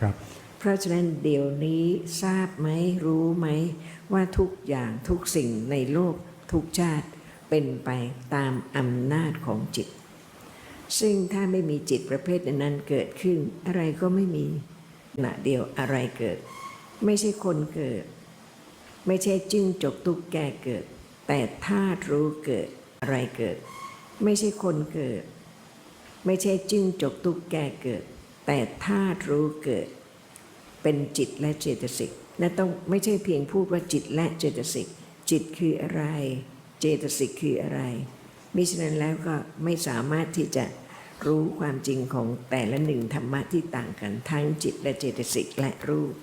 ครับเพราะฉะนั้นเดี๋ยวนี้ทราบไหมรู้ไหม ว่าทุกอย่างทุกสิ่งในโลกทุกชาติเป็นไปตามอำนาจของจิต ซึ่งถ้าไม่มีจิตประเภทนั้นเกิดขึ้น อะไรก็ไม่มีขณะเดียวอะไรเกิด ไม่ใช่คนเกิด ไม่ใช่จิ้งจกตุกแกเกิด แต่ธาตุรู้เกิดอะไรเกิด ไม่ใช่คนเกิด ไม่ใช่จิ้งจกตุกแกเกิด แต่ธาตุรู้เกิด เป็นจิตและเจตสิกและต้องไม่ใช่เพียงพูดว่าจิตและเจตสิกจิตคืออะไร เจตสิกคืออะไรมิฉะนั้นแล้วก็ไม่สามารถที่จะรู้ความจริงของแต่ละหนึ่งธรรมะที่ต่างกันทั้งจิตและเจตสิกและรูป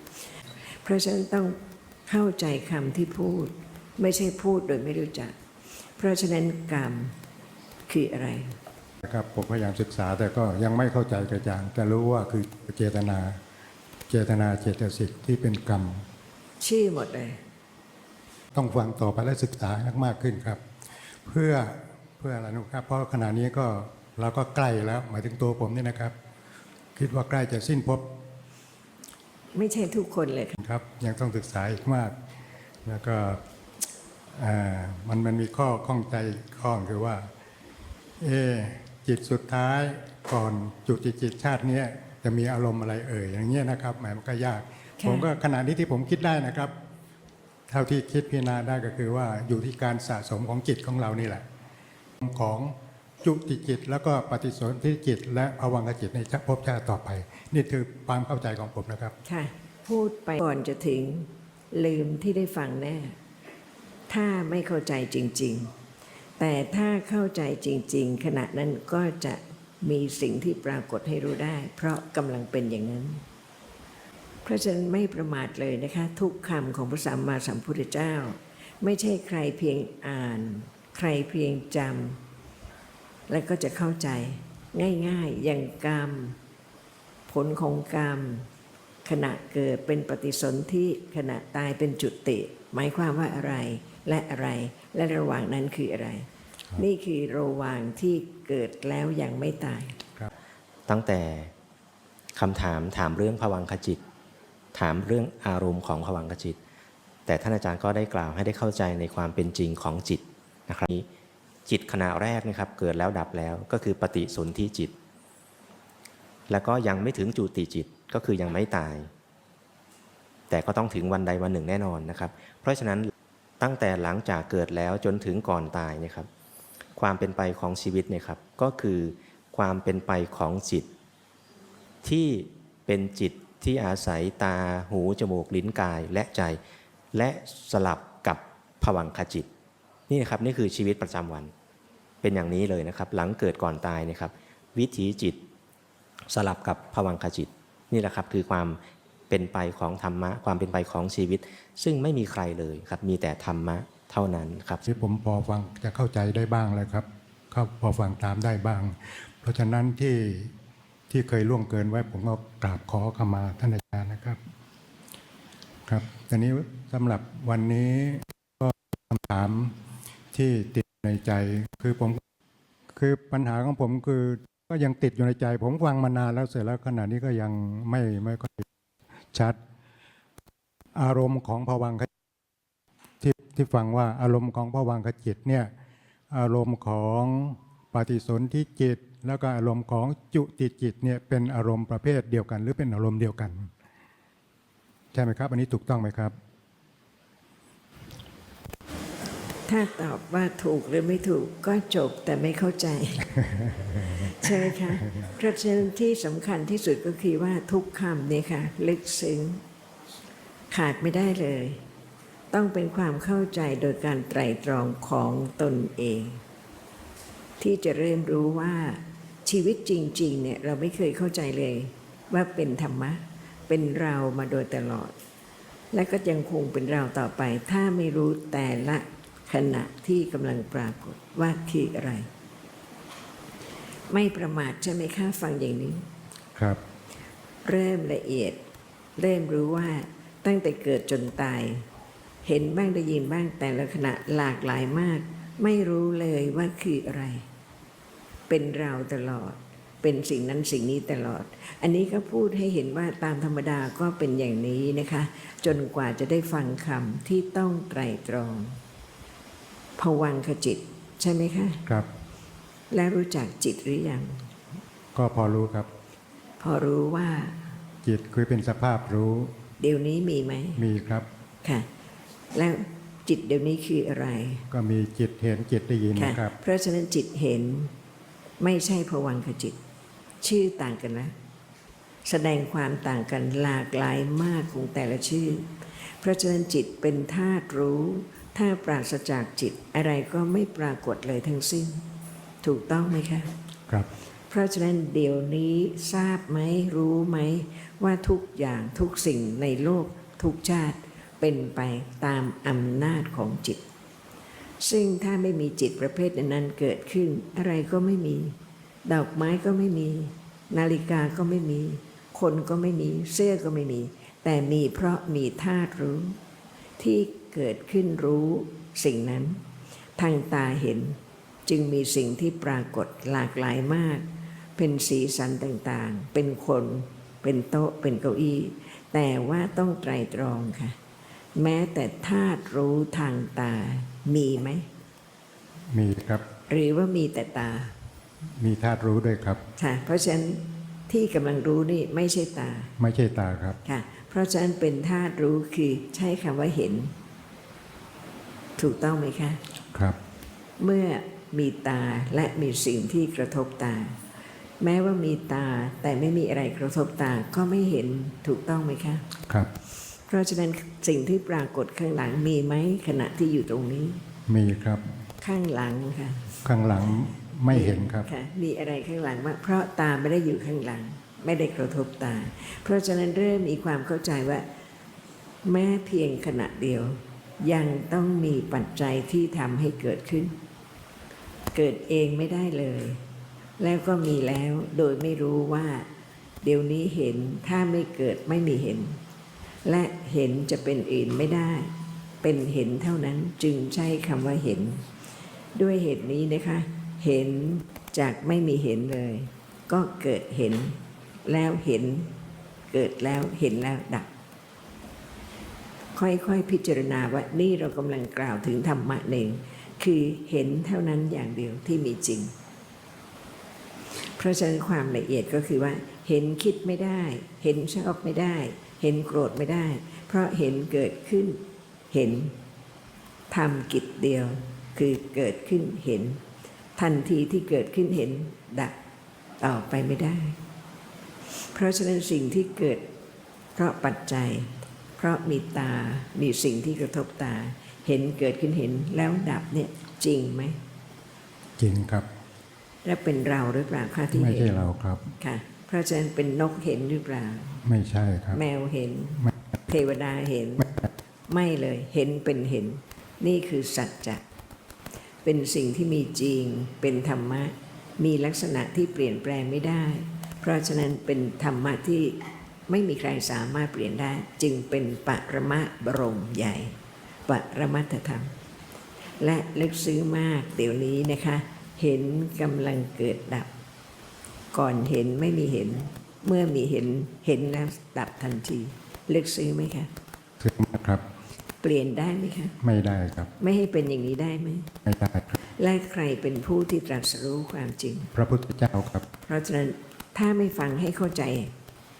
เพราะฉะนั้นต้องเข้าใจคำที่พูด ไม่ใช่พูดโดยไม่รู้จัก เพราะฉะนั้นกรรมคืออะไร นะครับผมพยายามศึกษาแต่ก็ยังไม่เข้าใจกระจ่าง แต่รู้ว่าคือเจตนา เจตนาเจตสิกที่เป็นกรรมชื่อหมดเลย ต้องฟังต่อไปและศึกษาให้มากขึ้นครับ เพื่อเพื่ออะไรนะครับ เพราะขณะนี้ก็เราก็ใกล้แล้วหมายถึงตัวผมนี่นะครับ คิดว่าใกล้จะสิ้นภพไม่ใช่ทุกคนเลยค่ะครับ ยังต้องศึกษาอีกมาก แล้วก็อ่ามันมันมีข้อข้องใจข้องคือว่า เอะจิตสุดท้ายก่อนจุติจิตชาติเนี้ยจะมีอารมณ์อะไรเอ่ยอย่างเงี้ยนะครับแหมมันก็ยากค่ะผมก็ขณะนี้ที่ผมคิดได้นะครับ เท่าที่คิดพิจารณาได้ก็คือว่าอยู่ที่การสะสมของจิตของเรานี่แหละ ของจุติจิต แล้วก็ปฏิสนธิจิต และภวังคจิตในภพชาติต่อไป นี่คือความเข้าใจของผมนะครับค่ะพูดไปก่อนจะถึงลืมที่ได้ฟังแน่ ถ้าไม่เข้าใจจริง ๆ แต่ถ้าเข้าใจจริง ๆ ขณะนั้นก็จะมีสิ่งที่ปรากฏให้รู้ได้ เพราะกำลังเป็นอย่างนั้น เพราะฉะนั้นไม่ประมาทเลยนะคะ ทุกคำของพระสัมมาสัมพุทธเจ้า ไม่ใช่ใครเพียงอ่าน ใครเพียงจำแล้วก็จะเข้าใจง่ายๆ อย่างกรรม ผลของกรรม ขณะเกิดเป็นปฏิสนธิขณะตายเป็นจุติ หมายความว่าอะไร และอะไร และระหว่างนั้นคืออะไร นี่คือระหว่างที่เกิดแล้วยังไม่ตาย ตั้งแต่คำถามถามเรื่องภวังคจิต ถามเรื่องอารมณ์ของภวังคจิต แต่ท่านอาจารย์ก็ได้กล่าวให้ได้เข้าใจในความเป็นจริงของจิตนะครับจิตขณะแรกนะครับเกิดแล้วดับแล้วก็คือปฏิสนธิจิต แล้วก็ยังไม่ถึงจุติจิตก็คือยังไม่ตาย แต่ก็ต้องถึงวันใดวันหนึ่งแน่นอนนะครับ เพราะฉะนั้น ตั้งแต่หลังจากเกิดแล้วจนถึงก่อนตายเนะครับ ความเป็นไปของชีวิตเนี่ยครับก็คือความเป็นไปของจิต ที่เป็นจิตที่อาศัยตาหูจมูกลิ้นกายและใจ และสลับกับผวังคจิต นี่นะครับนี่คือชีวิตประจำวัน เป็นอย่างนี้เลยนะครับ หลังเกิดก่อนตายนะครับ วิถีจิตสลับกับผวังคจิต นี่แหละครับคือความ เป็นไปของธรรมะ ความเป็นไปของชีวิต ซึ่งไม่มีใครเลยครับ มีแต่ธรรมะเท่านั้นครับที่ผมพอฟังจะเข้าใจได้บ้างเลยครับเข้าพอฟังตามได้บ้าง เพราะฉะนั้นที่ที่เคยล่วงเกินไว้ ผมก็กราบขอขมาท่านอาจารย์นะครับ ครับตอนนี้สำหรับวันนี้ก็คำถามที่ติดในใจคือผมคือปัญหาของผมคือก็ยังติดอยู่ในใจ ผมฟังมานานแล้วเสร็จแล้วขณะนี้ก็ยังไม่ไม่ค่อย ชัด อารมณ์ของผวังคที่ที่ฟังว่าอารมณ์ของผวังคจิตเนี่ยอารมณ์ของปฏิสนธิจิต แล้วก็อารมณ์ของจุติจิตเนี่ยเป็นอารมณ์ประเภทเดียวกัน หรือเป็นอารมณ์เดียวกัน ใช่ไหมครับ อันนี้ถูกต้องไหมครับ ถ้าตอบว่าถูกหรือไม่ถูกก็จบแต่ไม่เข้าใจ ใช่ไหมคะเพราะฉะนั้นที่สำคัญที่สุดก็คือว่าทุกคำเนี่ยค่ะ ลึกซึ้ง ขาดไม่ได้เลย ต้องเป็นความเข้าใจโดยการไตรตรองของตนเอง ที่จะเริ่มรู้ว่าชีวิตจริง ๆ เนี่ยเราไม่เคยเข้าใจเลย ว่าเป็นธรรมะ เป็นเรามาโดยตลอด และก็ยังคงเป็นเราต่อไป ถ้าไม่รู้แต่ละ ขณะที่กำลังปรากฏว่าคืออะไร ไม่ประมาทใช่ไหมคะฟังอย่างนี้ ครับ เริ่มละเอียด เริ่มรู้ว่าตั้งแต่เกิดจนตาย เห็นบ้างได้ยินบ้างแต่ละขณะหลากหลายมาก ไม่รู้เลยว่าคืออะไร เป็นเราตลอดเเป็นสิ่งนั้นสิ่งนี้ตลอด อันนี้ก็พูดให้เห็นว่าตามธรรมดาก็เป็นอย่างนี้นะคะ จนกว่าจะได้ฟังคำที่ต้องไตรตรอง ผวังขจิต ใช่ไหมคะครับ และรู้จักจิตหรือยัง ก็พอรู้ครับ พอรู้ว่า จิตคือเป็นสภาพรู้ เดี๋ยวนี้มีไหมมีครับค่ะ แล้วจิตเดี๋ยวนี้คืออะไร ก็มีจิตเห็นจิตได้ยินค่ะนะครับ เพราะฉะนั้นจิตเห็นไม่ใช่ผวังขจิต ชื่อต่างกันนะ แสดงความต่างกันหลากหลายมากของแต่ละชื่อ เพราะฉะนั้นจิตเป็นธาตุรู้ ถ้าปราศจากจิตอะไรก็ไม่ปรากฏเลยทั้งสิ้น ถูกต้องไหมคะครับ เพราะฉะนั้นเดี๋ยวนี้ทราบไหมรู้ไหม ว่าทุกอย่างทุกสิ่งในโลกทุกชาติเป็นไปตามอำนาจของจิต ซึ่งถ้าไม่มีจิตประเภทนั้นเกิดขึ้น อะไรก็ไม่มี ดอกไม้ก็ไม่มี นาฬิกาก็ไม่มี คนก็ไม่มี เสื้อก็ไม่มี แต่มีเพราะมีธาตุรู้ที่ เกิดขึ้นรู้สิ่งนั้น ทางตาเห็นจึงมีสิ่งที่ปรากฏหลากหลายมาก เป็นสีสันต่างๆ เป็นคน เป็นโต๊ะ เป็นเก้าอี้ แต่ว่าต้องไตรตรองค่ะ แม้แต่ธาตุรู้ทางตา มีไหม มีครับ หรือว่ามีแต่ตา มีธาตุรู้ด้วยครับค่ะเพราะฉะนั้นที่กำลังรู้นี่ไม่ใช่ตา ไม่ใช่ตาครับค่ะ เพราะฉะนั้นเป็นธาตุรู้คือใช้คำว่าเห็น ถูกต้องไหมคะ ครับ เมื่อมีตาและมีสิ่งที่กระทบตา แม้ว่ามีตาแต่ไม่มีอะไรกระทบตาก็ไม่เห็นถูกต้องไหมคะ ครับ เพราะฉะนั้นสิ่งที่ปรากฏข้างหลังมีไหมขณะที่อยู่ตรงนี้ มีครับ ข้างหลังค่ะ ข้างหลังไม่เห็นครับค่ะมีอะไรข้างหลังว่างเพราะตาไม่ได้อยู่ข้างหลัง ไม่ได้กระทบตา เพราะฉะนั้นเริ่มมีความเข้าใจว่า แม้เพียงขณะเดียว ยังต้องมีปัจจัยที่ทำให้เกิดขึ้น เกิดเองไม่ได้เลย แล้วก็มีแล้วโดยไม่รู้ว่า เดี๋ยวนี้เห็นถ้าไม่เกิดไม่มีเห็น และเห็นจะเป็นอื่นไม่ได้ เป็นเห็นเท่านั้นจึงใช้คำว่าเห็น ด้วยเหตุนี้นะคะ เห็นจากไม่มีเห็นเลย ก็เกิดเห็น แล้วเห็น เกิดแล้วเห็นแล้วดับ ค่อยๆพิจารณาว่านี่เรากำลังกล่าวถึงธรรมะหนึ่งคือเห็นเท่านั้นอย่างเดียวที่มีจริง เพราะฉะนั้นความละเอียดก็คือว่า เห็นคิดไม่ได้ เห็นชอบไม่ได้ เห็นโกรธไม่ได้ เพราะเห็นเกิดขึ้น เห็นทำกิจเดียว คือเกิดขึ้นเห็น ทันทีที่เกิดขึ้นเห็นดับต่อไปไม่ได้ เพราะฉะนั้นสิ่งที่เกิดเพราะปัจจัย เพราะมีตา มีสิ่งที่กระทบตา เห็นเกิดขึ้นเห็นแล้วดับเนี่ยจริงไหม จริงครับ และเป็นเราหรือเปล่าคะที่ไม่เห็น ใช่เราครับ ค่ะ เพราะฉะนั้นเป็นนกเห็นหรือเปล่า ไม่ใช่ครับ แมวเห็นไม่เทวดาเห็น ไม่เลยเห็นเป็นเห็น นี่คือสัจจะเป็นสิ่งที่มีจริง เป็นธรรมะ มีลักษณะที่เปลี่ยนแปลงไม่ได้ เพราะฉะนั้นเป็นธรรมะที่ ไม่มีใครสามารถเปลี่ยนได้จึงเป็นปรมะบรมใหญ่ ปรมัตถธรรม และลึกซึ้งมากเดี๋ยวนี้นะคะ เห็นกำลังเกิดดับ ก่อนเห็นไม่มีเห็น เมื่อมีเห็นเห็นแล้วดับทันที ลึกซึ้งไหมคะถึงมากครับ เปลี่ยนได้ไหมคะ ไม่ได้ครับ ไม่ให้เป็นอย่างนี้ได้ไหมไม่ได้ครับและใครเป็นผู้ที่ตรัสรู้ความจริง พระพุทธเจ้าครับ เพราะฉะนั้นถ้าไม่ฟังให้เข้าใจ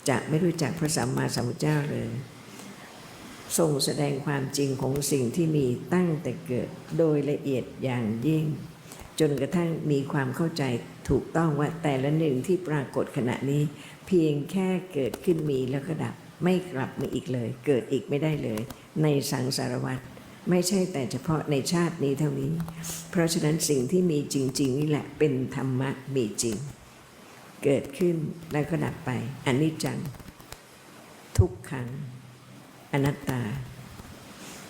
จะไม่รู้จักพระสัมมาสัมพุทธเจ้าเลยทรงแสดงความจริงของสิ่งที่มีตั้งแต่เกิดโดยละเอียดอย่างยิ่ง จนกระทั่งมีความเข้าใจถูกต้องว่าแต่ละหนึ่งที่ปรากฏขณะนี้ เพียงแค่เกิดขึ้นมีแล้วก็ดับ ไม่กลับมาอีกเลย เกิดอีกไม่ได้เลย ในสังสารวัฏไม่ใช่แต่เฉพาะในชาตินี้เท่านี้ เพราะฉะนั้นสิ่งที่มีจริง ๆ นี่แหละเป็นธรรมะมีจริง เกิดขึ้นแล้วก็ดับไปอนิจจัง ทุกขัง อนัตตา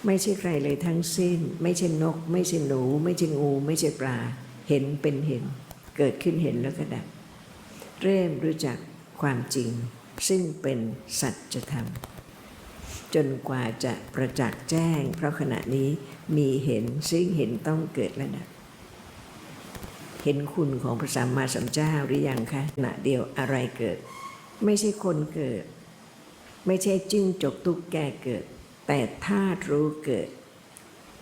ไม่ใช่ใครเลยทั้งสิ้น ไม่ใช่นก ไม่ใช่หนู ไม่ใช่งู ไม่ใช่ปลา เห็นเป็นเห็น เกิดขึ้นเห็นแล้วก็ดับ เริ่มรู้จักความจริง ซึ่งเป็นสัจธรรม จนกว่าจะประจักษ์แจ้ง เพราะขณะนี้มีเห็นซึ่งเห็นต้องเกิดและดับ เห็นคุณของพระสัมมาสัมพุทธเจ้าหรือยังคะขณะเดียวอะไรเกิด ไม่ใช่คนเกิด ไม่ใช่จิ้งจกตุกแกเกิด แต่ธาตุรู้เกิด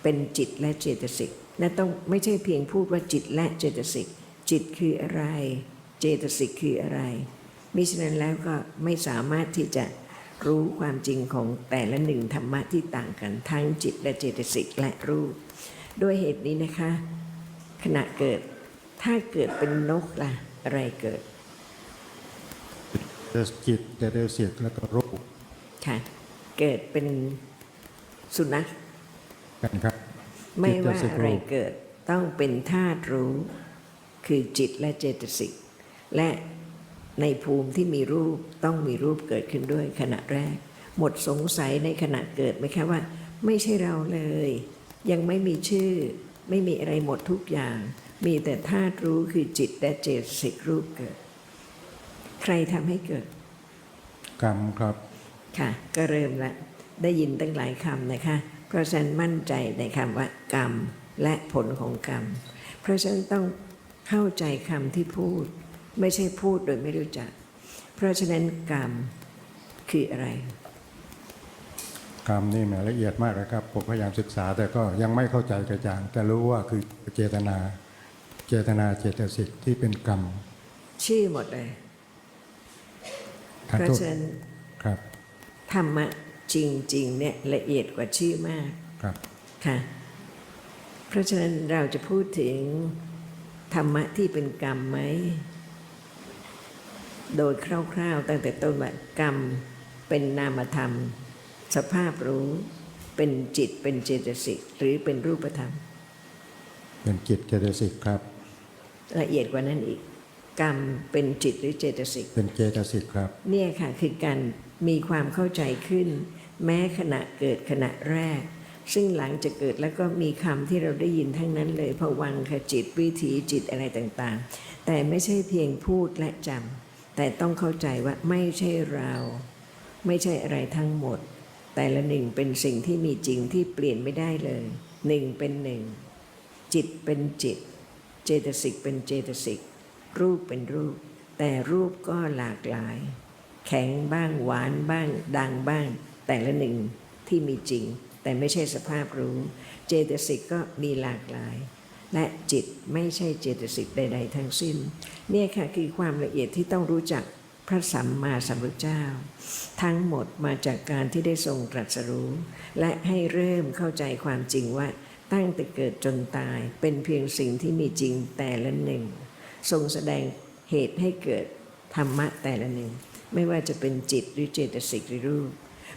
เป็นจิตและเจตสิกและต้องไม่ใช่เพียงพูดว่าจิตและเจตสิกจิตคืออะไร เจตสิกคืออะไรมิฉะนั้นแล้วก็ไม่สามารถที่จะรู้ความจริงของแต่ละหนึ่งธรรมะที่ต่างกันทั้งจิตและเจตสิกและรูป ด้วยเหตุนี้นะคะ ขณะเกิด ถ้าเกิดเป็นนกล่ะ อะไรเกิดจิตเจตสิกแล้วก็รูปค่ะเกิดเป็นสุนัขกันครับ ไม่ว่าจิตเจตสิกอะไรรูปเกิดต้องเป็นธาตุรู้ คือจิตและเจตสิกและในภูมิที่มีรูปต้องมีรูปเกิดขึ้นด้วยขณะแรก หมดสงสัยในขณะเกิดไหมคะว่า ไม่ใช่เราเลย ยังไม่มีชื่อ ไม่มีอะไรหมดทุกอย่าง มีแต่ธาตุรู้คือจิตและเจตสิกรูปเกิด ใครทำให้เกิด กรรมครับ ค่ะ ก็เริ่มละ ได้ยินตั้งหลายคำนะคะ เพราะฉะนั้นมั่นใจในคำว่ากรรมและผลของกรรม เพราะฉะนั้นต้องเข้าใจคำที่พูด ไม่ใช่พูดโดยไม่รู้จัก เพราะฉะนั้นกรรมคืออะไรกรรมนี่แหมละเอียดมากนะครับ ผมพยายามศึกษาแต่ก็ยังไม่เข้าใจกระจ่าง แต่รู้ว่าคือเจตนา เจตนาเจตสิกที่เป็นกรรม ชื่อหมดเลยทางเพราะทุกฉะนั้นครับธรรมะจริง ๆ เนี่ยละเอียดกว่าชื่อมากครับค่ะเพราะฉะนั้นเราจะพูดถึงธรรมะที่เป็นกรรมไหม โดยคร่าวๆ ตั้งแต่ต้นว่ากรรมเป็นนามธรรม สภาพรู้เป็นจิตเป็นเจตสิกหรือเป็นรูปธรรม เป็นจิตเจตสิกครับ ละเอียดกว่านั้นอีก กรรมเป็นจิตหรือเจตสิกเป็นเจตสิกครับ เนี่ยค่ะคือการมีความเข้าใจขึ้น แม้ขณะเกิดขณะแรก ซึ่งหลังจะเกิดแล้วก็มีคำที่เราได้ยินทั้งนั้นเลยผวังคจิตวิถีจิตอะไรต่างๆ แต่ไม่ใช่เพียงพูดและจำแต่ต้องเข้าใจว่าไม่ใช่เรา ไม่ใช่อะไรทั้งหมด แต่ละหนึ่งเป็นสิ่งที่มีจริงที่เปลี่ยนไม่ได้เลยหนึ่งเป็นหนึ่งจิตเป็นจิต เจตสิกเป็นเจตสิก รูปเป็นรูป แต่รูปก็หลากหลาย แข็งบ้างหวานบ้าง ดังบ้าง แต่ละหนึ่งที่มีจริง แต่ไม่ใช่สภาพรู้ เจตสิกก็มีหลากหลาย และจิตไม่ใช่เจตสิกใด ๆ ทั้งสิ้น เนี่ยค่ะคือความละเอียดที่ต้องรู้จักพระสัมมาสัมพุทธเจ้า ทั้งหมดมาจากการที่ได้ทรงตรัสรู้ และให้เริ่มเข้าใจความจริงว่า ตั้งแต่เกิดจนตายเป็นเพียงสิ่งที่มีจริงแต่ละหนึ่ง ทรงแสดงเหตุให้เกิดธรรมะแต่ละหนึ่ง ไม่ว่าจะเป็นจิตหรือเจตสิกหรือรูป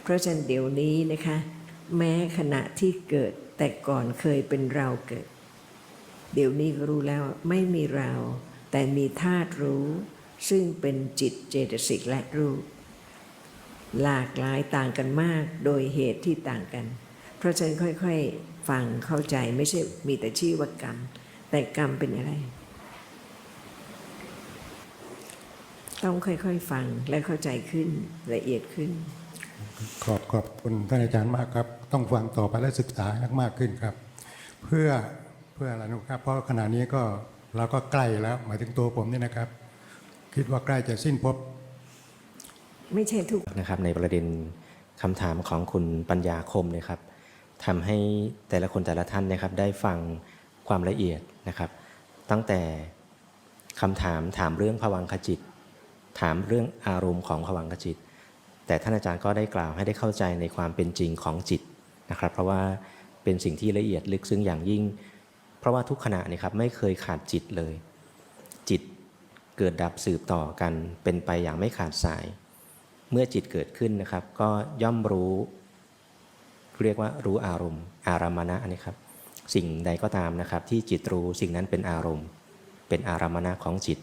เพราะฉะนั้นเดี๋ยวนี้นะคะ แม้ขณะที่เกิดแต่ก่อนเคยเป็นเราเกิด เดี๋ยวนี้รู้แล้วไม่มีเรา แต่มีธาตุรู้ ซึ่งเป็นจิตเจตสิกและรูป หลากหลายต่างกันมากโดยเหตุที่ต่างกัน เพราะฉะนั้นค่อยๆ ฟังเข้าใจไม่ใช่มีแต่ชื่อว่ากรรม แต่กรรมเป็นอะไร ต้องค่อยๆ ฟังและเข้าใจขึ้นละเอียดขึ้น ขอบขอบคุณท่านอาจารย์มากครับ ต้องฟังต่อไปและศึกษาให้มากขึ้นครับ เพื่อเพื่ออะไรนะครับ เพราะขณะนี้ก็เราก็ใกล้แล้วหมายถึงตัวผมนี่นะครับ คิดว่าใกล้จะสิ้นภพไม่ใช่ทุกนะครับในประเด็นคำถามของคุณปัญญาคมนะครับ ทำให้แต่ละคนแต่ละท่านนะครับ ได้ฟังความละเอียดนะครับ ตั้งแต่คำถามถามเรื่องภวังคจิต ถามเรื่องอารมณ์ของภวังคจิต แต่ท่านอาจารย์ก็ได้กล่าวให้ได้เข้าใจในความเป็นจริงของจิตนะครับ เพราะว่าเป็นสิ่งที่ละเอียดลึกซึ้งอย่างยิ่ง เพราะว่าทุกขณะนี่ครับไม่เคยขาดจิตเลย จิตเกิดดับสืบต่อกันเป็นไปอย่างไม่ขาดสาย เมื่อจิตเกิดขึ้นนะครับ ก็ย่อมรู้ เรียกว่ารู้อารมณ์ อารามณะนี่ครับ สิ่งใดก็ตามนะครับ ที่จิตรู้สิ่งนั้นเป็นอารมณ์ เป็นอารามณะของจิต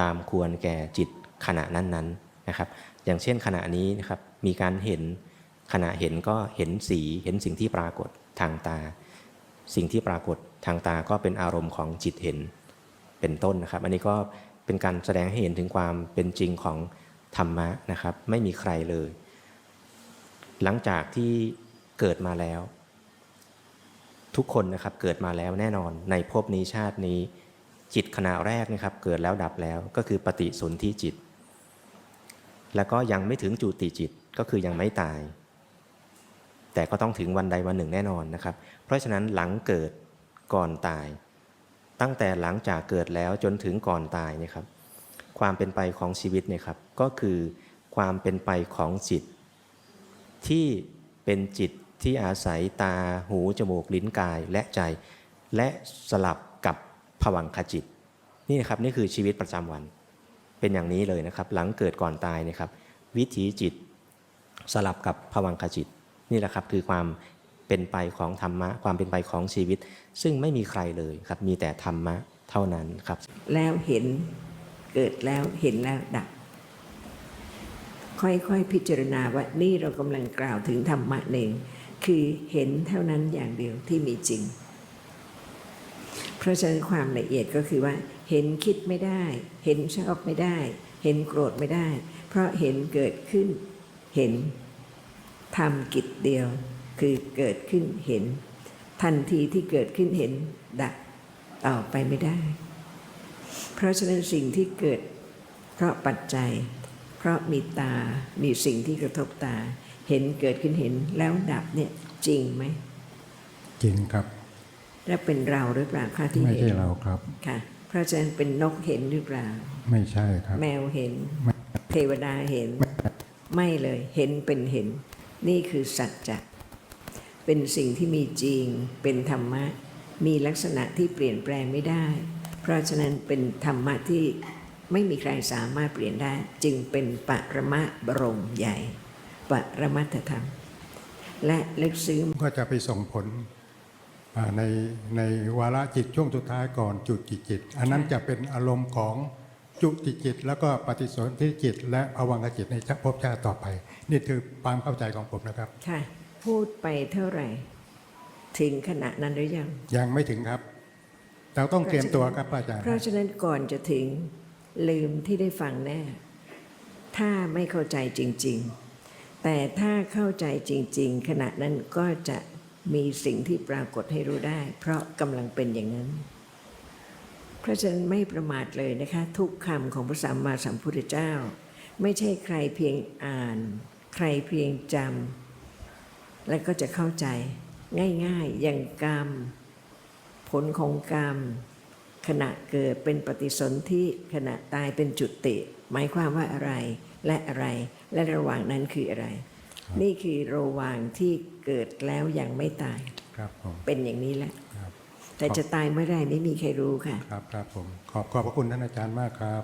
ตามควรแก่จิตขณะนั้นๆนะครับ อย่างเช่นขณะนี้นะครับมีการเห็นขณะเห็นก็เห็นสีเห็นสิ่งที่ปรากฏทางตา สิ่งที่ปรากฏทางตาก็เป็นอารมณ์ของจิตเห็นเป็นต้นนะครับ อันนี้ก็เป็นการแสดงให้เห็นถึงความเป็นจริงของธรรมะนะครับ ไม่มีใครเลย หลังจากที่ เกิดมาแล้ว ทุกคนนะครับเกิดมาแล้วแน่นอนในภพนี้ชาตินี้ จิตขณะแรกนะครับ เกิดแล้วดับแล้วก็คือปฏิสนธิจิต แล้วก็ยังไม่ถึงจุติจิตก็คือยังไม่ตาย แต่ก็ต้องถึงวันใดวันหนึ่งแน่นอนนะครับ เพราะฉะนั้นหลังเกิดก่อนตาย ตั้งแต่หลังจากเกิดแล้วจนถึงก่อนตายนะครับ ความเป็นไปของชีวิตเนี่ยครับก็คือความเป็นไปของจิตที่เป็นจิต ที่อาศัยตาหู จมูก ลิ้นกายและใจ และสลับกับผวังคจิต นี่นะครับนี่คือชีวิตประจำวัน เป็นอย่างนี้เลยนะครับ หลังเกิดก่อนตายนะครับ วิถีจิตสลับกับผวังคจิต นี่แหละครับคือความเป็นไปของธรรมะ ความเป็นไปของชีวิต ซึ่งไม่มีใครเลยครับมีแต่ธรรมะเท่านั้นครับ แล้วเห็นเกิดแล้วเห็นแล้วดับค่อยๆ พิจารณาว่านี่เรากำลังกล่าวถึงธรรมะเอง คือเห็นเท่านั้นอย่างเดียวที่มีจริง เพราะฉะนั้นความละเอียดก็คือว่า เห็นคิดไม่ได้ เห็นชอบไม่ได้ เห็นโกรธไม่ได้ เพราะเห็นเกิดขึ้น เห็นทำกิจเดียว คือเกิดขึ้นเห็น ทันทีที่เกิดขึ้นเห็นดับต่อไปไม่ได้ เพราะฉะนั้นสิ่งที่เกิด เพราะปัจจัย เพราะมีตา มีสิ่งที่กระทบตา เห็นเกิดขึ้นเห็นแล้วดับเนี่ยจริงไหมจริงครับ และเป็นเราหรือเปล่าคะที่ไม่เห็นใช่เราครับค่ะ เพราะฉะนั้นเป็นนกเห็นหรือเปล่า ไม่ใช่ครับ แมวเห็นไม่เทวดาเห็น ไม่เลยเห็นเป็นเห็น นี่คือสัจจะเป็นสิ่งที่มีจริง เป็นธรรมะ มีลักษณะที่เปลี่ยนแปลงไม่ได้ เพราะฉะนั้นเป็นธรรมะที่ไม่มีใครสามารถเปลี่ยนได้ จึงเป็นปรมะบรมใหญ่ ปรมัตถธรรม และลึกซึ้งก็จะไปส่งผลอ่าในในวาระจิตช่วงสุดท้ายก่อนจุติจิต อันนั้นจะเป็นอารมณ์ของจุติจิต แล้วก็ปฏิสนธิจิต และภวังคจิตในภพชาติต่อไป นี่คือความเข้าใจของผมนะครับค่ะพูดไปเท่าไหร่ ถึงขณะนั้นหรือยัง ยังไม่ถึงครับ เราต้องเตรียมตัวครับอาจารย์เพราะฉะนั้นก่อนจะถึงลืมที่ได้ฟังแน่ ถ้าไม่เข้าใจจริง ๆ แต่ถ้าเข้าใจจริง ๆ ขณะนั้นก็จะมีสิ่งที่ปรากฏให้รู้ได้ เพราะกำลังเป็นอย่างนั้น เพราะฉะนั้นไม่ประมาทเลยนะคะ ทุกคำของพระสัมมาสัมพุทธเจ้า ไม่ใช่ใครเพียงอ่าน ใครเพียงจำแล้วก็จะเข้าใจง่ายๆ อย่างกรรม ผลของกรรม ขณะเกิดเป็นปฏิสนธิขณะตายเป็นจุติ หมายความว่าอะไร และอะไร และระหว่างนั้นคืออะไร นี่คือระหว่างที่เกิดแล้วยังไม่ตายครับผมเป็นอย่างนี้แหละครับแต่จะตายเมื่อไหรไม่มีใครรู้ค่ะ ครับครับผมขอบขอบพระคุณท่านอาจารย์มากครับ